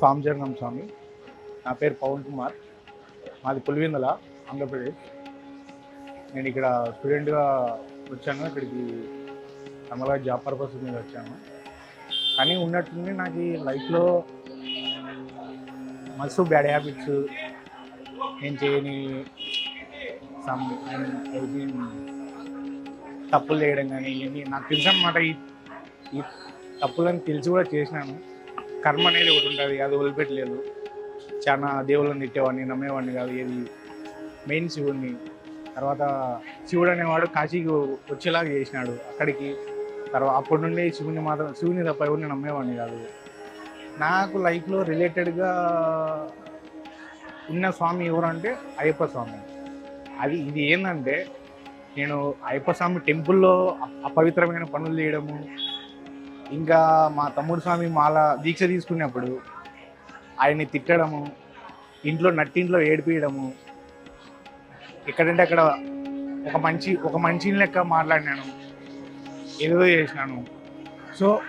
స్వామి స్వామి. నా పేరు పవన్ కుమార్. మాది పులివిందల ఆంధ్రప్రదేశ్. నేను ఇక్కడ స్టూడెంట్గా వచ్చాను. ఇక్కడికి అమలుగా జాబ్ పర్పస్ మీద వచ్చాను. కానీ ఉన్నట్టుండి నాకు ఈ లైఫ్లో మస్తు బ్యాడ్ హ్యాబిట్స్ నేను చేయని సమ్ తప్పులు చేయడం కానీ ఇవన్నీ నాకు తెలుసు అనమాట ఈ ఈ తప్పులని తెలిసి కూడా చేసినాను. కర్మ అనేది ఒకటి ఉంటుంది అది వదిలిపెట్టలేదు చాలా దేవుళ్ళని తిట్టేవాడిని నమ్మేవాడిని కాదు ఏది. మెయిన్ శివుడిని తర్వాత శివుడు అనేవాడు కాశీకి వచ్చేలాగా చేసినాడు అక్కడికి. తర్వాత అప్పటి నుండి శివుని మాత్రం శివుని తప్ప ఎవరిని నమ్మేవాడిని కాదు. నాకు లైఫ్లో రిలేటెడ్గా ఉన్న స్వామి ఎవరంటే అయ్యప్ప స్వామి. అది ఇది ఏంటంటే నేను అయ్యప్ప స్వామి టెంపుల్లో అపవిత్రమైన పనులు చేయడము ఇంకా మా తమ్ముడు స్వామి మాల దీక్ష తీసుకున్నప్పుడు ఆయన్ని తిట్టడము ఇంట్లో నట్టింట్లో ఏడిపించడము ఎక్కడంటే అక్కడ ఒక మంచి ఒక మనిషిని లెక్క మాట్లాడినాను ఏదో చేసినాను. సో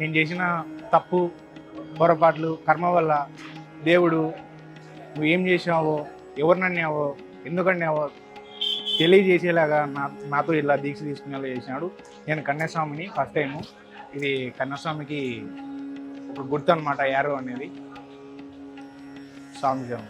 నేను చేసిన తప్పు పొరపాట్లు కర్మ వల్ల దేవుడు నువ్వు ఏం చేసినావో ఎవరిని అన్నావో తెలియజేసేలాగా నా నాతో ఇలా దీక్ష తీసుకునేలా చేసినాడు. నేను కన్యాస్వామిని ఫస్ట్ టైము ఇది కన్నస్వామికి ఒక గుర్తు అనమాట యారో అనేది. స్వామి జన్మ